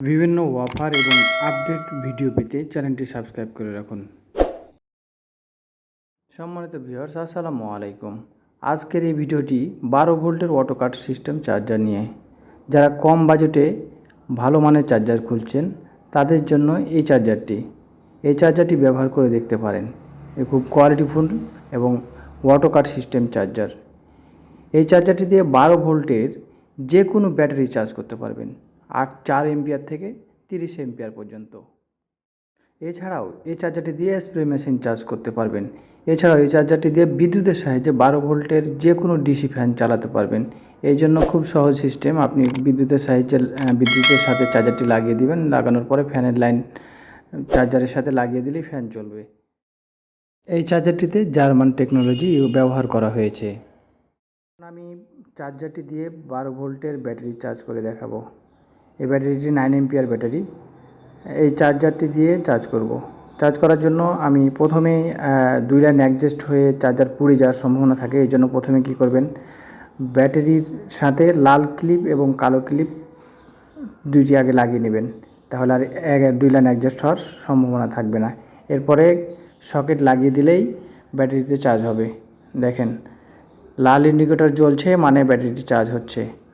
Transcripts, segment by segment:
বিভিন্ন ওয়াফার এবং update video পেতে চ্যানেলটি সাবস্ক্রাইব করে রাখুন। সম্মানিত ভিউয়ার্স, আসসালামু আলাইকুম। আজকের এই ভিডিওটি বারো ভোল্টের অটোকাট সিস্টেম চার্জার নিয়ে। যারা কম বাজেটে ভালো মানের চার্জার খুলছেন, তাদের জন্য এই চার্জারটি। এই চার্জারটি ব্যবহার করে দেখতে পারেন। এ খুব কোয়ালিটিফুল এবং অটোকাট সিস্টেম চার্জার। এই চার্জারটি দিয়ে বারো ভোল্টের যে কোনো ব্যাটারি চার্জ করতে পারবেন। আট, চার এম্পিয়ার থেকে তিরিশ এম্পিয়ার পর্যন্ত। এছাড়াও এই চার্জারটি দিয়ে স্প্রে মেশিন চার্জ করতে পারবেন। এছাড়াও এই চার্জারটি দিয়ে বিদ্যুতের সাহায্যে বারো ভোল্টের যে কোনো ডিসি ফ্যান চালাতে পারবেন। এই জন্য খুব সহজ সিস্টেম আপনি বিদ্যুতের সাহায্যে বিদ্যুতের সাথে চার্জারটি লাগিয়ে দিবেন। লাগানোর পরে ফ্যানের লাইন চার্জারের সাথে লাগিয়ে দিলেই ফ্যান চলবে। এই চার্জারটিতে জার্মান টেকনোলজি ব্যবহার করা হয়েছে। আমি চার্জারটি দিয়ে বারো ভোল্টের ব্যাটারি চার্জ করে দেখাবো। এই ব্যাটারিটি নাইন এমপিয়ার ব্যাটারি। এই চার্জারটি দিয়ে চার্জ করব। চার্জ করার জন্য আমি প্রথমেই দুই লাইন অ্যাডজাস্ট হয়ে চার্জার পুড়ে যাওয়ার সম্ভাবনা থাকে, এই জন্য প্রথমে কি করবেন? ব্যাটারির সাথে লাল ক্লিপ এবং কালো ক্লিপ দুইটি আগে লাগিয়ে নেবেন। তাহলে আর এক- দুই লাইন অ্যাডজাস্ট হওয়ার সম্ভাবনা থাকবে না। এরপরে সকেট লাগিয়ে দিলেই ব্যাটারিতে চার্জ হবে। দেখেন, লাল ইন্ডিকেটর জ্বলছে মানে ব্যাটারিটি চার্জ হচ্ছে।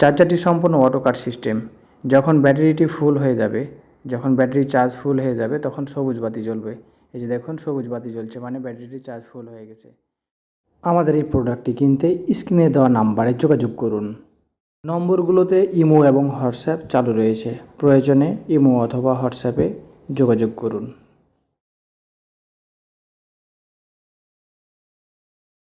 চার্জারটি সম্পূর্ণ অটোকাট সিস্টেম যখন ব্যাটারিটি ফুল হয়ে যাবে, যখন ব্যাটারি চার্জ ফুল হয়ে যাবে, তখন সবুজ বাতি জ্বলবে। এই যে দেখুন, সবুজ বাতি জ্বলছে মানে ব্যাটারিটি চার্জ ফুল হয়ে গেছে। আমাদের এই প্রোডাক্টটি কিনতে স্ক্রিনে দেওয়া নাম্বারে যোগাযোগ করুন। নম্বরগুলোতে ইমো এবং হোয়াটসঅ্যাপ চালু রয়েছে। প্রয়োজনে ইমো অথবা হোয়াটসঅ্যাপে যোগাযোগ করুন।